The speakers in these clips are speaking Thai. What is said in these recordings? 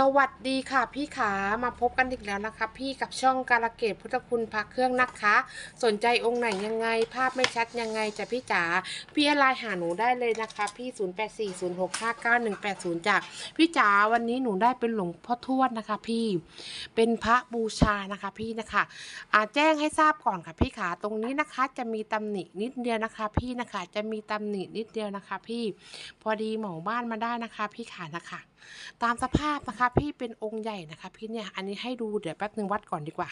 สวัสดีค่ะพี่ขามาพบกันอีกแล้วนะคะ พี่กับช่องการะเกดพุทธคุณพักเครื่องนะคะ สนใจองค์ไหนยังไง ภาพไม่ชัดยังไงจะพี่จ๋าพี่ไลน์หาหนูได้เลยนะคะ พี่ 0840659180จากพี่จ๋าวันนี้หนูได้เป็นหลวงพ่อทวดนะคะ พี่เป็นพระบูชานะคะพี่นะคะอาแจ้งให้ทราบก่อนค่ะพี่ขาตรงนี้นะคะ จะมีตำหนินิดเดียวนะคะ พี่นะคะจะมีตำหนินิดเดียวนะคะ พี่พอดีหมาบ้านมาได้นะคะ พี่ขานะคะ ตามสภาพนะคะพี่เป็นองค์ใหญ่นะคะ พี่เนี่ยอันนี้ให้ดูเดี๋ยวแป๊บนึงวัดก่อนดีกว่า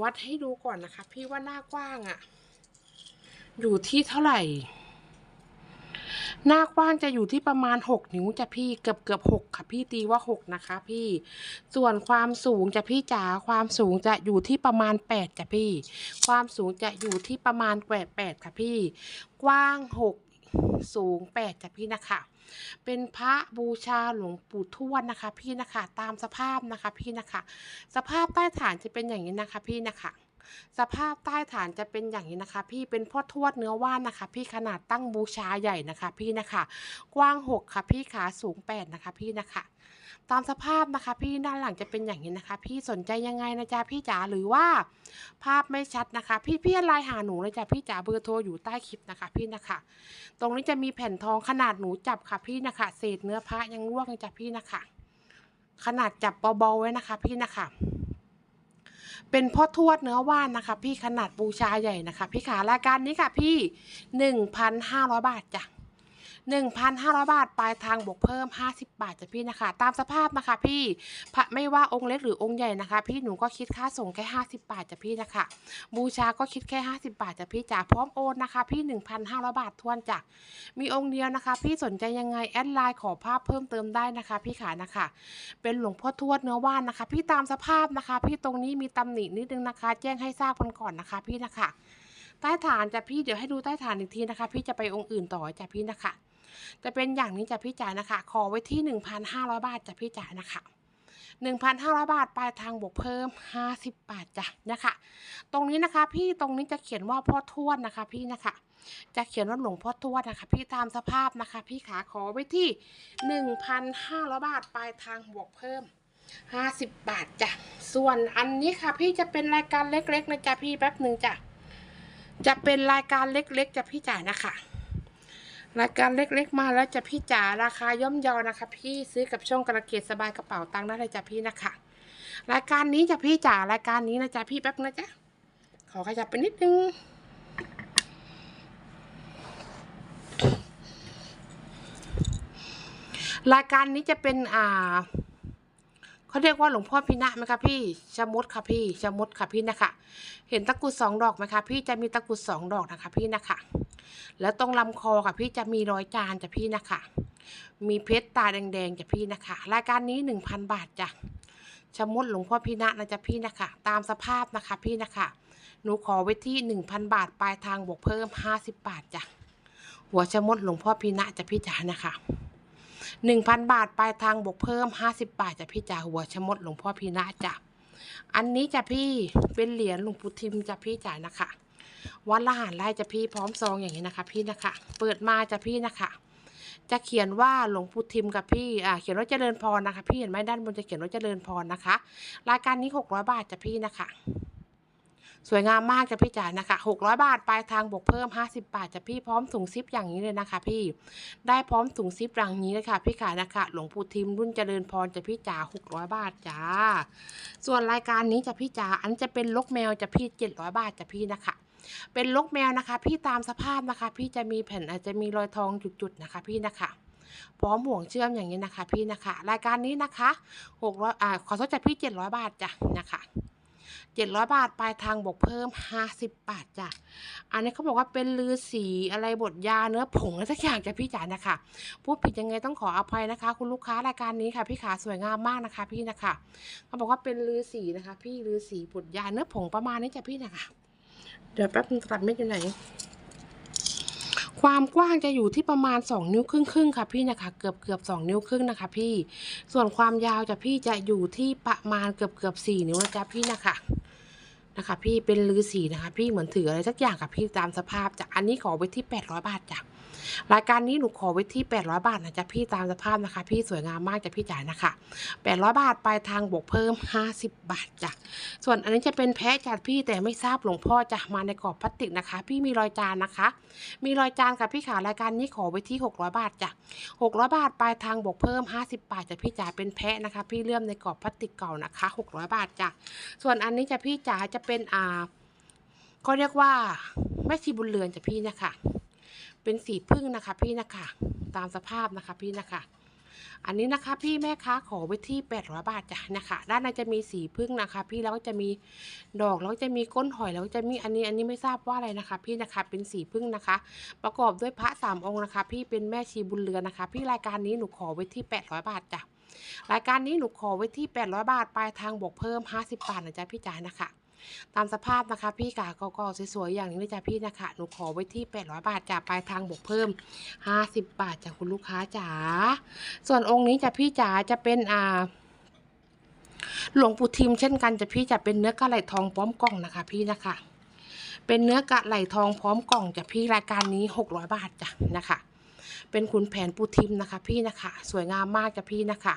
วัดให้ดูก่อนนะคะ พี่ว่าหน้ากว้างอะ่ะ อยู่ที่เท่าไหร่ หน้ากว้างจะอยู่ที่ประมาณหกนิ้วจะพี่เกือบเกือบหกค่ะ พี่ตีว่าหกนะคะ พี่ส่วนความสูงจะพี่จ๋าความสูงจะอยู่ที่ประมาณแปดจ้ะพี่ ความสูงจะอยู่ที่ประมาณแปดแปดค่ะพี่ กว้างหกสูงแปดจ้ะพี่นะคะ เป็นพระบูชาหลวงปู่ทวดนะคะ พี่นะคะ ตามสภาพนะคะพี่นะคะ สภาพใต้ฐานจะเป็นอย่างนี้นะคะ พี่นะคะสภาพใต้ฐานจะเป็นอย่างนี้นะคะ พี่เป็นพ่อทวดเนื้อว่านนะคะ พี่ขนาดตั้งบูชาใหญ่นะคะ พี่นะคะ กว้างหกค่ะพี่ขาสูงแปดนะคะ พี่นะคะ ตามสภาพนะคะ พี่ด้านหลังจะเป็นอย่างนี้นะคะ พี่สนใจยังไงนะจ๊ะพี่จ๋าหรือว่า ภาพไม่ชัดนะคะ พี่พี่ไลน์หาหนูเลยจ้ะพี่จ๋าเบอร์โทรอยู่ใต้คลิปนะคะ พี่นะคะ ตรงนี้จะมีแผ่นทองขนาดหนูจับค่ะ พี่นะคะ เศษเนื้อพระยังร่วงเลยจ้ะพี่นะคะ ขนาดจับเบาๆไว้นะคะ พี่นะคะเป็นพ่อทวดเนื้อว่านนะคะ พี่ขนาดบูชาใหญ่นะคะ พี่ขารายการนี้ค่ะพี่หนึ่งพันห้าร้อยบาทจ้ะ หนึ่งพันห้าร้อยบาท ปลายทางบวกเพิ่มห้าสิบบาทจ้ะพี่นะคะ ตามสภาพนะคะพี่พระไม่ว่าองค์เล็กหรือองค์ใหญ่นะคะ พี่หนูก็คิดค่าส่งแค่ห้าสิบบาทจ้ะพี่นะคะ บูชาก็คิดแค่ 50 บาทจ้ะพี่จ๋าพร้อมโอนนะคะ พี่ 1,500 บาททวนจ้ะมีองค์เดียวนะคะ พี่สนใจยังไงแอดไลน์ขอภาพเพิ่มเติมได้นะคะ พี่ขานะคะ เป็นหลวงพ่อทวดเนื้อว่านนะคะ พี่ตามสภาพนะคะ พี่ตรงนี้มีตำหนินิดนึงนะคะ แจ้งให้ทราบกันก่อนนะคะพี่นะคะใต้ฐานจ้ะพี่เดี๋ยวให้ดูใต้ฐานอีกทีนะคะ พี่จะไปองค์อื่นต่อจ้ะพี่นะคะ จะเป็นอย่างนี้จ้ะพี่จ๋านะคะ ขอไว้ที่ 1,500 บาทจ้ะพี่จ๋านะคะ 1,500 บาทปลายทางบวกเพิ่ม 50 บาทจ้ะนะคะ ตรงนี้นะคะพี่ตรงนี้จะเขียนว่าพ่อทวดนะคะพี่นะคะจะเขียนว่าหลวงพ่อทวดนะคะ พี่ตามสภาพนะคะ พี่ขาขอไว้ที่ 1,500 บาทปลายทางบวกเพิ่ม 50 บาทจ้ะ ส่วนอันนี้ค่ะ พี่จะเป็นรายการเล็กๆนะจ๊ะพี่แป๊บหนึ่งจ้ะจะเป็นรายการเล็กๆจ้ะพี่จ๋ายนะคะ รายการเล็กๆมาแล้วจะพี่จ๋าราคาย่อมเยานะคะ พี่ซื้อกับช่องกระเกียดสบายกระเป๋าตังค์ได้เลยจ้ะพี่นะคะ รายการนี้จ้ะพี่จ๋ารายการนี้นะจ๊ะพี่แป๊บนะจ๊ะขอขยับไปนิดนึงรายการนี้จะเป็นอ่า เขาเรียกว่าหลวงพ่อพินะไหมคะพี่ชะมดค่ะพี่ชะมดค่ะพี่นะคะเห็นตะกุดสองดอกไหมคะพี่จะมีตะกุดสองดอกนะคะพี่นะคะแล้วตรงลำคอค่ะพี่จะมีรอยจานจ้ะพี่นะคะมีเพชรตาแดงๆจ้ะพี่นะคะรายการนี้หนึ่งพันบาทจ้ะชะมดหลวงพ่อพี่นะนะจ๊ะพี่นะคะตามสภาพนะคะพี่นะคะหนูขอไว้ที่หนึ่งพันบาทปลายทางบวกเพิ่มห้าสิบบาทจ้ะหัวชะมดหลวงพ่อพี่นะจ้ะพี่จ๋านะคะ หนึ่งพันบาทปลายทางบวกเพิ่มห้าสิบบาทจะพี่จ๋าหัวชมดหลวงพ่อพีนะจ้ะอันนี้จ้ะพี่เป็นเหรียญหลวงปู่ทิมจ้ะพี่จ๋านะคะวัดละหารไร่จะพี่พร้อมซองอย่างนี้นะคะ พี่นะคะ เปิดมาจะพี่นะคะจะเขียนว่าหลวงปู่ทิมกับพี่ อ่า เขียนว่าเจริญพรนะคะ พี่เห็นไหมด้านบนจะเขียนว่าเจริญพรนะคะ รายการนี้หกร้อยบาทจะพี่นะคะ สวยงามมากจะพี่จ๋านะคะหกร้อยบาทปลายทางบวกเพิ่มห้าสิบาทจะพี่พร้อมถุงซิปอย่างนี้เลยนะคะ พี่ได้พร้อมถุงซิปอย่างนี้เลยค่ะพี่ขานะคะ หลวงปู่ทิมรุ่นเจริญพรจะพี่จ๋าหกร้อยบาทจ้าส่วนรายการนี้จะพี่จ๋าอันจะเป็นลกแมวจะพี่เจ็ดร้อยบาทจะพี่นะคะเป็นลกแมวนะคะ พี่ตามสภาพนะคะ พี่จะมีแผ่นอาจจะมีรอยทองจุดๆนะคะพี่นะคะพร้อมห่วงเชื่อมอย่างนี้นะคะ พี่นะคะ รายการนี้นะคะหกร้อยอ่าขอโทษจากพี่เจ็ดร้อยบาทจ้ะนะคะ เจ็ดร้อยบาท ปลายทางบวกเพิ่มห้าสิบบาทจ้ะ อันนี้เขาบอกว่าเป็นลือสีอะไรบทยาเนื้อผงอะไรสักอย่างจ้ะพี่จ๋านะคะ พูดผิดยังไงต้องขออภัยนะคะ คุณลูกค้ารายการนี้ค่ะ พี่ขาสวยงามมากนะคะ พี่นะคะ เขาบอกว่าเป็นลือสีนะคะ พี่ลือสีบทยาเนื้อผงประมาณนี้จ้ะพี่นะคะ เดี๋ยวแป๊บนึงตัดเม็ดอยู่ไหน ความกว้างจะอยู่ที่ประมาณ 2 นิ้วครึ่งครึ่งค่ะพี่นะคะ เกือบเกือบสนิ้วครึ่งนะคะ พี่ ส่วนความยาวจะพี่จะอยู่ที่ประมาณเกือบเกือบสนิ้วนะจ๊ะพี่นะคะ นะคะ พี่เป็นลือสีนะคะ พี่เหมือนถืออะไรสักอย่างค่ะพี่ตามสภาพจ้ะอันนี้ขอไว้ที่ 800 บาทจ้ะรายการนี้หนูขอไว้ที่ 800 บาทนะจ๊ะพี่ตามสภาพนะคะ พี่สวยงามมากจ้ะพี่จ๋านะคะ 800 บาทปลายทางบวกเพิ่ม 50 บาทจ้ะส่วนอันนี้จะเป็นแพ้จัดพี่แต่ไม่ทราบหลวงพ่อจะมาในกรอบพลาสติกนะคะ พี่มีรอยจานนะคะ มีรอยจานค่ะพี่ขารายการนี้ขอไว้ที่ 600 บาทจ้ะ600 บาทปลายทางบวกเพิ่ม 50 บาทจ้ะพี่จ๋าเป็นแพะนะคะ พี่เลื่อมในกรอบพลาสติกเก่านะคะ 600 บาทจ้ะส่วนอันนี้จะพี่จ๋าจะเป็นอ่าก็เรียกว่าแม่ชีบุญเรือนจ้ะพี่นะคะ เป็นสีพึ่งนะคะ พี่นะคะ ตามสภาพนะคะพี่นะคะ อันนี้นะคะ พี่แม่ค้าขอไว้ที่800บาทจ้ะนะคะ ด้านในจะมีสีพึ่งนะคะ พี่แล้วก็จะมีดอกแล้วก็จะมีก้นหอยแล้วก็จะมีอันนี้อันนี้ไม่ทราบว่าอะไรนะคะ พี่นะคะ เป็นสีพึ่งนะคะ ประกอบด้วยพระสามองค์นะคะ พี่เป็นแม่ชีบุญเรือนนะคะ พี่รายการนี้หนูขอไว้ที่800บาทจ้ะรายการนี้หนูขอไว้ที่ 800 บาท ปลายทางบวกเพิ่ม 50 บาทนะจ๊ะพี่จ๋านะคะ ตามสภาพนะคะ พี่กาก็สวยๆอย่างนี้เลยจ้ะพี่นะคะหนูขอไว้ที่ 800 บาทจ้ะปลายทางบวกเพิ่ม 50 บาทจากคุณลูกค้าจ๋าส่วนองค์นี้จะพี่จ๋าจะเป็นอ่าหลวงปู่ทิมเช่นกันจะพี่จะเป็นเนื้อกระไหลทองพร้อมกล่องนะคะ พี่นะคะ เป็นเนื้อกระไหลทองพร้อมกล่องจะพี่รายการนี้ 600 บาทจ้ะนะคะ เป็นขุนแผนปูทิมนะคะ พี่นะคะ สวยงามมากจ้ะพี่นะคะ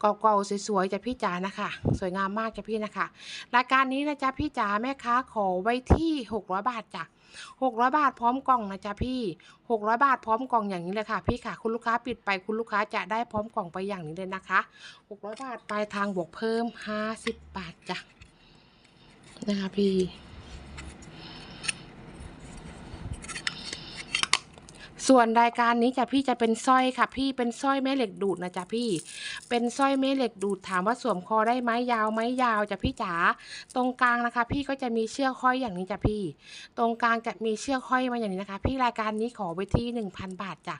เก่าๆสวยๆจ้ะพี่จ๋านะคะ สวยงามมากจ้ะพี่นะคะรายการนี้นะจ๊ะพี่จ๋าแม่ค้าขอไว้ที่600บาทจ้ะ600 บาทพร้อมกล่องนะจ๊ะพี่ 600 บาทพร้อมกล่องอย่างนี้เลยค่ะ พี่ค่ะ คุณลูกค้าปิดไปคุณลูกค้าจะได้พร้อมกล่องไปอย่างนี้เลยนะคะ 600 บาทปลายทางบวกเพิ่ม 50 บาทจ้ะนะคะพี่ ส่วนรายการนี้จะพี่จะเป็นสร้อยค่ะ พี่เป็นสร้อยแม่เหล็กดูดนะจ๊ะพี่ เป็นสร้อยแม่เหล็กดูดถามว่าสวมคอได้ไหมยาวไหมยาวจ้ะพี่จ๋าตรงกลางนะคะ พี่ก็จะมีเชือกห้อยอย่างนี้จ้ะพี่ ตรงกลางจะมีเชือกห้อยมาอย่างนี้นะคะ พี่รายการนี้ขอไว้ที่หนึ่งพันบาทจ้ะ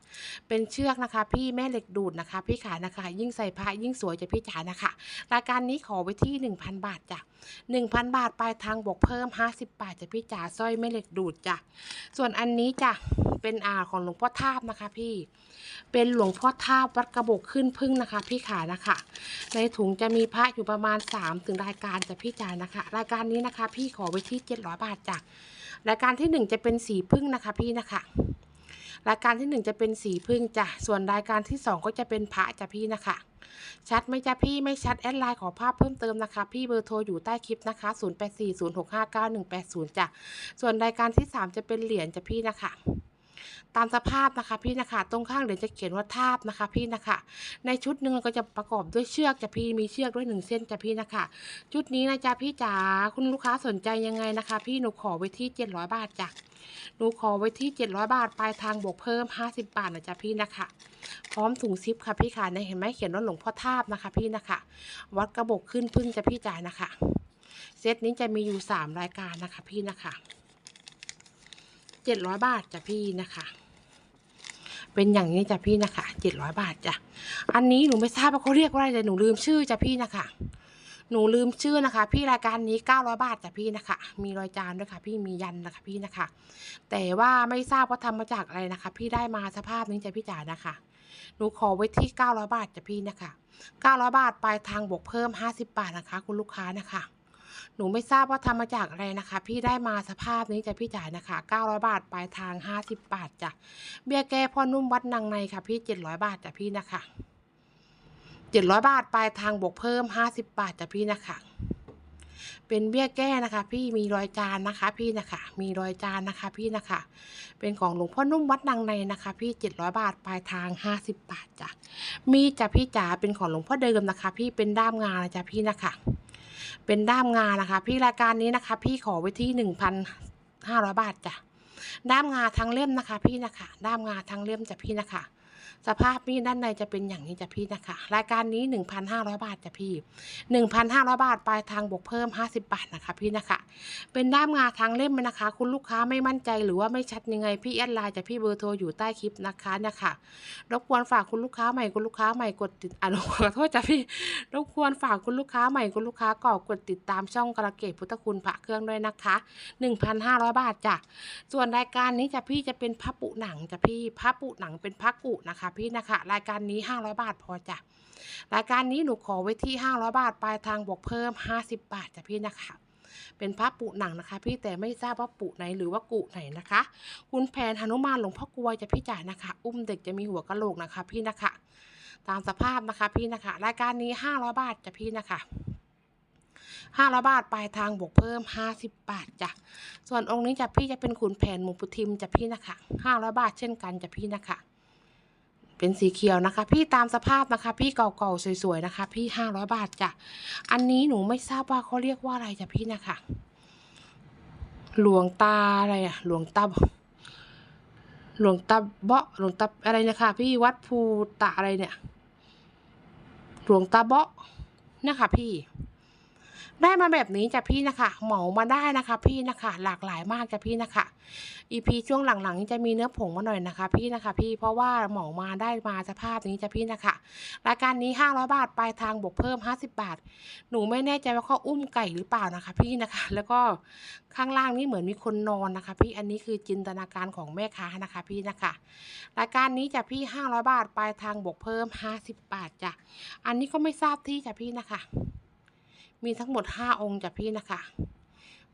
เป็นเชือกนะคะ พี่แม่เหล็กดูดนะคะ พี่ขานะคะ ยิ่งใส่ผ้ายิ่งสวยจ้ะพี่จ๋านะคะ รายการนี้ขอไว้ที่หนึ่งพันบาทจ้ะ หนึ่งพันบาทปลายทางบวกเพิ่มห้าสิบบาทจะพี่จ๋าสร้อยแม่เหล็กดูดจ้ะส่วนอันนี้จ้ะเป็นอาของหลวงพ่อทาบนะคะพี่ เป็นหลวงพ่อทาบวัดกระบอกขึ้นพึ่งนะคะ พี่ขานะคะ ในถุงจะมีพระอยู่ประมาณ 3 ถึงรายการจะพี่จ๋านะคะ รายการนี้นะคะ พี่ขอไว้ที่ 700 บาทจ้ะรายการที่ 1 จะเป็นสีพึ่งนะคะพี่นะคะรายการที่ 1 จะเป็นสีพึ่งจ้ะส่วนรายการที่ 2 ก็จะเป็นพระจ้ะพี่นะคะ ชัดไหมจ๊ะพี่ไม่ชัดแอดไลน์ขอภาพเพิ่มเติมนะคะ พี่เบอร์โทรอยู่ใต้คลิปนะคะ 0840659180จ้ะส่วนรายการที่ 3 จะเป็นเหรียญจ้ะพี่นะคะ ตามสภาพนะคะพี่นะคะ ตรงข้างเหรียญจะเขียนว่าทาบนะคะพี่นะคะ ในชุดหนึ่งก็จะประกอบด้วยเชือกจะพี่มีเชือกด้วยหนึ่งเส้นจะพี่นะคะ ชุดนี้นะจ๊ะพี่จ๋าคุณลูกค้าสนใจยังไงนะคะ พี่หนูขอไว้ที่เจ็ดร้อยบาทจ้ะหนูขอไว้ที่เจ็ดร้อยบาท ปลายทางบวกเพิ่มห้าสิบบาทนะจ๊ะพี่นะคะ พร้อมถุงซิปค่ะพี่ค่ะในเห็นไหมเขียนว่าหลวงพ่อทาบนะคะ พี่นะคะ วัดกระบอกขึ้นพึ่งจะพี่จ๋านะคะ เซตนี้จะมีอยู่สามรายการนะคะพี่นะคะ เจ็ดร้อยบาทจ้ะพี่นะคะ เป็นอย่างนี้จ้ะพี่นะคะเจ็ดร้อยบาทจ้ะอันนี้หนูไม่ทราบว่าเขาเรียกว่าอะไรแต่หนูลืมชื่อจ้ะพี่นะคะ หนูลืมชื่อนะคะ พี่รายการนี้เก้าร้อยบาทจ้ะพี่นะคะ มีรอยจานด้วยค่ะ พี่มียันนะคะพี่นะคะ แต่ว่าไม่ทราบว่าทำมาจากอะไรนะคะ พี่ได้มาสภาพนี้จ้ะพี่จ๋านะคะหนูขอไว้ที่เก้าร้อยบาทจ้ะพี่นะคะเก้าร้อยบาทปลายทางบวกเพิ่มห้าสิบบาทนะคะ คุณลูกค้านะคะ หนูไม่ทราบว่าทำมาจากอะไรนะคะ พี่ได้มาสภาพนี้จะพี่จ๋ายนะคะ900 บาทปลายทาง 50 บาทจ้ะเบี้ยแก้พ่อนุ่มวัดนางในค่ะ พี่700บาทจ้ะพี่นะคะ700 บาทปลายทางบวกเพิ่ม 50 บาทจ้ะพี่นะคะเป็นเบี้ยแก้นะคะ พี่มีรอยจานนะคะ พี่นะคะ มีรอยจานนะคะ พี่นะคะ เป็นของหลวงพ่อนุ่มวัดนางในนะคะ พี่700บาทปลายทาง50บาทจ้ะมีจ้ะพี่จ๋าเป็นของหลวงพ่อเดิมนะคะ พี่เป็นด้ามงานะจ้ะพี่นะคะ เป็นด้ามงานะคะ พี่รายการนี้นะคะ พี่ขอไว้ที่หนึ่งพันห้าร้อยบาทจ้ะด้ามงาทั้งเล่มนะคะ พี่นะคะ ด้ามงาทั้งเล่มจ้ะพี่นะคะ สภาพมีดด้านในจะเป็นอย่างนี้จ้ะพี่นะคะ รายการนี้หนึ่งพันห้าร้อยบาทจ้ะพี่หนึ่งพันห้าร้อยบาทปลายทางบวกเพิ่มห้าสิบบาทนะคะพี่นะคะ เป็นด้ามงาทั้งเล่มนะคะ คุณลูกค้าไม่มั่นใจหรือว่าไม่ชัดยังไงพี่แอดไลน์จ้ะพี่เบอร์โทรอยู่ใต้คลิปนะคะนะคะรบกวนฝากคุณลูกค้าใหม่คุณลูกค้าใหม่กดติดอะขอโทษจ้ะพี่รบกวนฝากคุณลูกค้าใหม่คุณลูกค้าก่อกดติดตามช่องกระเกตพุทธคุณพระเครื่องด้วยนะคะ 1,500 บาทจ้ะส่วนรายการนี้จะพี่จะเป็นพระปุหนังจ้ะพี่พระปุหนังเป็นพระกุนะคะพี่นะคะ รายการนี้ 500 บาทพอจ้ะรายการนี้หนูขอไว้ที่ 500 บาทปลายทางบวกเพิ่ม 50 บาทจ้ะพี่นะคะ เป็นพระปุหนังนะคะ พี่แต่ไม่ทราบว่าปุไหนหรือว่ากุไหนนะคะ คุณแผนหนุมานหลวงพ่อกลวยจะพี่จ่ายนะคะ อุ้มเด็กจะมีหัวกะโหลกนะคะ พี่นะคะ ตามสภาพนะคะพี่นะคะ รายการนี้ห้าร้อยบาทจะพี่นะคะห้าร้อยบาทปลายทางบวกเพิ่มห้าสิบบาทจ้ะ ส่วนองค์นี้จะพี่จะเป็นขุนแผนหมูปุทิมจะพี่นะคะห้าร้อยบาทเช่นกันจะพี่นะคะ เป็นสีเขียวนะคะ พี่ตามสภาพนะคะ พี่เก่าๆสวยๆนะคะ พี่ห้าร้อยบาทจ้ะอันนี้หนูไม่ทราบว่าเขาเรียกว่าอะไรจ้ะพี่นะคะหลวงตาอะไรอะหลวงตาหลวงตาเบาะหลวงตาอะไรนะคะ พี่วัดภูตะอะไรเนี่ย หลวงตาเบาะนะคะพี่ ได้มาแบบนี้จ้ะพี่นะคะ เหมามาได้นะคะ พี่นะคะ หลากหลายมากจ้ะพี่นะคะอีพีช่วงหลังๆจะมีเนื้อผงมาหน่อยนะคะ พี่นะคะ พี่เพราะว่าเหมามาได้มาสภาพนี้จ้ะพี่นะคะ รายการนี้ห้าร้อยบาทปลายทางบวกเพิ่มห้าสิบาท หนูไม่แน่ใจว่าเขาอุ้มไก่หรือเปล่านะคะ พี่นะคะ แล้วก็ข้างล่างนี่เหมือนมีคนนอนนะคะ พี่อันนี้คือจินตนาการของแม่ค้านะคะ พี่นะคะ รายการนี้จะพี่ห้าร้อยบาทปลายทางบวกเพิ่มห้าสิบบาทจ้ะอันนี้ก็ไม่ทราบที่จ้ะพี่นะคะ มีทั้งหมดห้าองค์จ้ะพี่นะคะ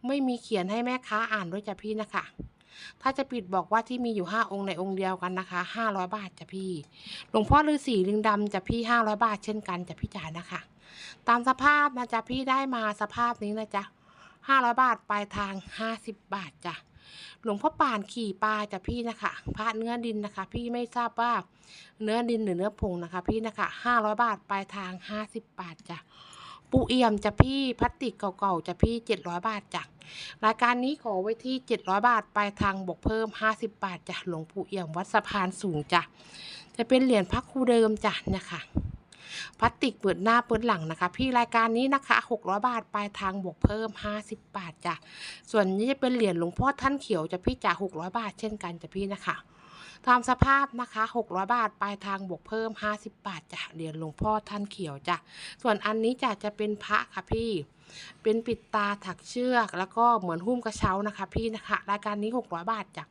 ไม่มีเขียนให้แม่ค้าอ่านด้วยจ้ะพี่นะคะ ถ้าจะปิดบอกว่าที่มีอยู่ห้าองค์ในองค์เดียวกันนะคะห้าร้อยบาทจ้ะพี่ หลวงพ่อฤาษีลิงดำจ้ะพี่ห้าร้อยบาทเช่นกันจ้ะพี่จ๋านะคะ ตามสภาพนะจ๊ะพี่ได้มาสภาพนี้นะจ๊ะห้าร้อยบาทปลายทางห้าสิบบาทจ้ะหลวงพ่อป่านขี่ปลาจ้ะพี่นะคะพระเนื้อดินนะคะ พี่ไม่ทราบว่าเนื้อดินหรือเนื้อผงนะคะ พี่นะคะห้าร้อยบาทปลายทางห้าสิบบาทจ้ะ ปูเอี่ยมจะพี่พลาสติกเก่าๆจะพี่เจ็ดร้อยบาทจ้ะรายการนี้ขอไว้ที่ 700 บาทปลายทางบวกเพิ่ม 50 บาทจ้ะหลวงปู่เอี่ยมวัดสะพานสูงจ้ะจะเป็นเหรียญพระครูเดิมจ้ะเนี่ยค่ะพลาสติกเปิดหน้าเปิดหลังนะคะ พี่รายการนี้นะคะ 600 บาทปลายทางบวกเพิ่ม 50 บาทจ้ะส่วนนี้จะเป็นเหรียญหลวงพ่อท่านเขียวจะพี่จ้ะ600 บาทเช่นกันจะพี่นะคะ ตามสภาพนะคะ600บาทปลายทางบวกเพิ่ม 50 บาทจ้ะเหรียญหลวงพ่อท่านเขียวจ้ะส่วนอันนี้จะจะเป็นพระค่ะพี่ เป็นปิดตาถักเชือก แล้วก็เหมือนหุ้มกระเช้านะคะ พี่นะคะ รายการนี้ 600 บาทจ้ะ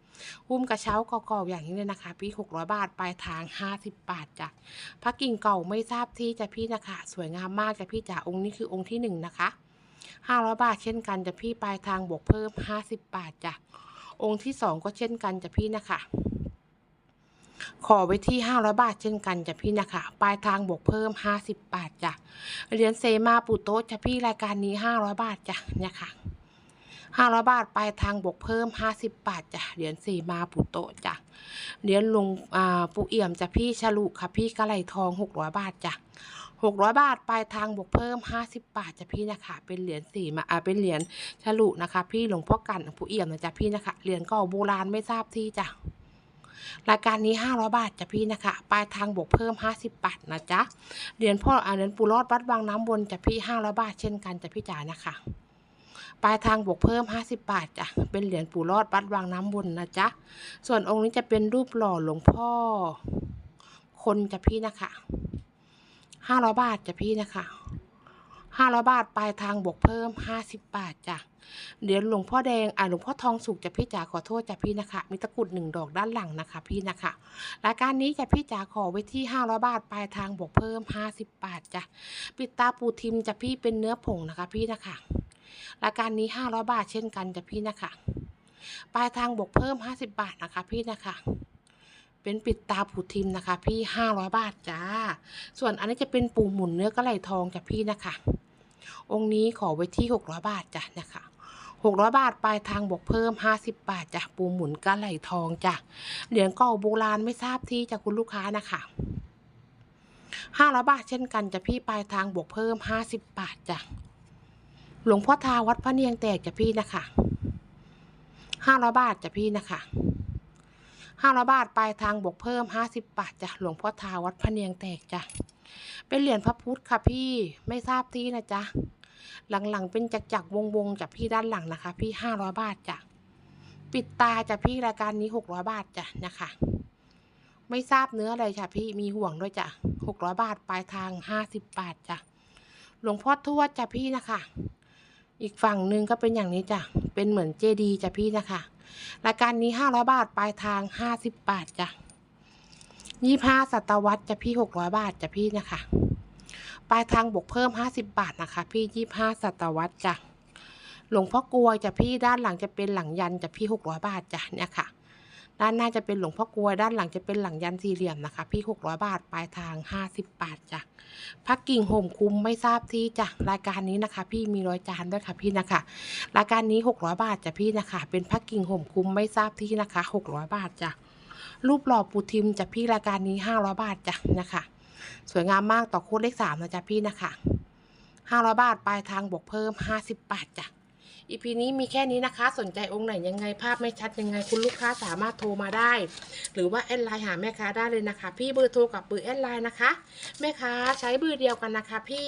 หุ้มกระเช้าก่าๆอย่างนี้เลยนะคะ พี่ 600 บาทปลายทาง 50 บาทจ้ะพระกิ่งเก่าไม่ทราบที่จ้ะพี่นะคะ สวยงามมากจ้ะพี่จ๋าองค์นี้คือองค์ที่หนึ่งนะคะ500 บาทเช่นกันจะพี่ปลายทางบวกเพิ่ม 50 บาทจ้ะองค์ที่สองก็เช่นกันจะพี่นะคะ ขอไว้ที่ 500 บาทเช่นกันจ้ะพี่นะคะ ปลายทางบวกเพิ่ม 50 บาทจ้ะเหรียญเซมาปูโต๊ะจ้ะพี่รายการนี้ 500 บาทจ้ะเนี่ยค่ะ500บาทปลายทางบวกเพิ่ม50บาทจ้ะเหรียญเซมาปูโตจ้ะเหรียญลงอ่าปูเอี่ยมจ้ะพี่ฉลุค่ะพี่กระไหลทอง600บาทจ้ะ600บาทปลายทางบวกเพิ่ม50บาทจ้ะพี่นะคะ เป็นเหรียญสีมาอ่าเป็นเหรียญฉลุนะคะ พี่หลวงพ่อกันปูเอี่ยมนะจ๊ะพี่นะคะเหรียญก่าโบราณไม่ทราบที่จ้ะ รายการนี้ 500 บาทจ้ะพี่นะคะ ปลายทางบวกเพิ่ม 50 บาทนะจ๊ะ เหรียญพ่อเหรียญปูรอดวัดบางน้ำวนจ้ะพี่ 500 บาทเช่นกันจ้ะพี่จ๋านะคะ ปลายทางบวกเพิ่ม 50 บาทจ้ะ เป็นเหรียญปูรอดวัดบางน้ำวนนะจ๊ะ ส่วนองค์นี้จะเป็นรูปหล่อหลวงพ่อ คนจ้ะพี่นะคะ 500 บาทจ้ะพี่นะคะ 500 บาทปลายทางบวกเพิ่ม 50 บาทจ้ะ เหรียญหลวงพ่อแดงอ่าหลวงพ่อทองสุกจะพี่จ๋าขอโทษจ้ะพี่นะคะ มีตะกุดหนึ่งดอกด้านหลังนะคะ พี่นะคะรายการนี้จะพี่จ๋าขอไว้ที่500บาทปลายทางบวกเพิ่ม50บาทจ้ะปิดตาปูทิมจะพี่เป็นเนื้อผงนะคะ พี่นะคะรายการนี้500บาทเช่นกันจ้ะพี่นะคะปลายทางบวกเพิ่ม50บาทนะคะ พี่นะคะเป็นปิดตาปูทิมนะคะ พี่500บาทจ้า ส่วนอันนี้จะเป็นปูหมุนเนื้อกระไหลทองจ้ะพี่นะคะ องค์นี้ขอไว้ที่600บาทจ้ะนะคะ 600 บาทปลายทางบวกเพิ่ม 50 บาทจ้ะปูหมุนกระไหลทองจ้ะเหรียญเก่าโบราณไม่ทราบที่จากคุณลูกค้านะคะ500บาทเช่นกันจะพี่ปลายทางบวกเพิ่ม50บาทจ้ะหลวงพ่อทาวัดพระเนียงแตกจะพี่นะคะ500บาทจะพี่นะคะ500บาทปลายทางบวกเพิ่ม50บาทจ้ะหลวงพ่อทาวัดพระเนียงแตกจ้ะเป็นเหรียญพระพุทธค่ะพี่ไม่ทราบที่นะจ๊ะ หลังๆ เป็นจักจักวงวงๆจากพี่ด้านหลังนะคะ พี่ 500 บาทจ้ะปิดตาจ้ะพี่รายการนี้ 600 บาทจ้ะนะคะ ไม่ทราบเนื้ออะไรจ้ะพี่มีห่วงด้วยจ้ะ600 บาทปลายทาง 50 บาทจ้ะหลวงพ่อทวดจ้ะพี่นะคะ อีกฝั่งหนึ่งก็เป็นอย่างนี้จ้ะเป็นเหมือนเจดีจ้ะพี่นะคะ รายการนี้ 500 บาทปลายทาง 50 บาทจ้ะยี่ห้าศตวรรษจ้ะพี่600บาทจ้ะพี่นะคะ ปลายทางบวกเพิ่ม 50 บาทนะคะ พี่ 25 ศตวรรษจ้ะหลวงพ่อกลวยจ้ะพี่ด้านหลังจะเป็นหลังยันจ้ะพี่หกร้อยบาทจ้ะเนี่ยค่ะ ด้านหน้าจะเป็นหลวงพ่อกลวยด้านหลังจะเป็นหลังยันสี่เหลี่ยมนะคะ พี่หกร้อยบาท ปลายทางห้าสิบบาทจ้ะพักกิ่งห่มคุ้มไม่ทราบที่จ้ะรายการนี้นะคะ พี่มีร้อยจานด้วยค่ะพี่นะคะ รายการนี้หกร้อยบาทจ้ะพี่นะคะ เป็นพักกิ่งห่มคุ้มไม่ทราบที่นะคะหกร้อยบาทจ้ะรูปหล่อปูทิมจ้ะพี่รายการนี้ห้าร้อยบาทจ้ะนะคะ สวยงามมากต่อค้ดเลขสามนะจ๊ะพี่นะคะห้าร้อยบาทปลายทางบวกเพิ่มห้าสิบบาทจ้ะอีพีนี้มีแค่นี้นะคะ สนใจองค์ไหนยังไงภาพไม่ชัดยังไงคุณลูกค้าสามารถโทรมาได้ หรือว่าแอดไลน์หาแม่ค้าได้เลยนะคะ พี่เบอร์โทรกับเบอร์แอดไลน์นะคะ แม่ค้าใช้เบอร์เดียวกันนะคะ พี่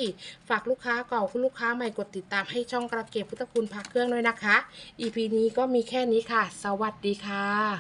ฝากลูกค้าเก่าคุณลูกค้าใหม่กดติดตามให้ช่องกระเก็บพุทธคุณพักเครื่องด้วยนะคะอีพีนี้ก็มีแค่นี้ค่ะ สวัสดีค่ะ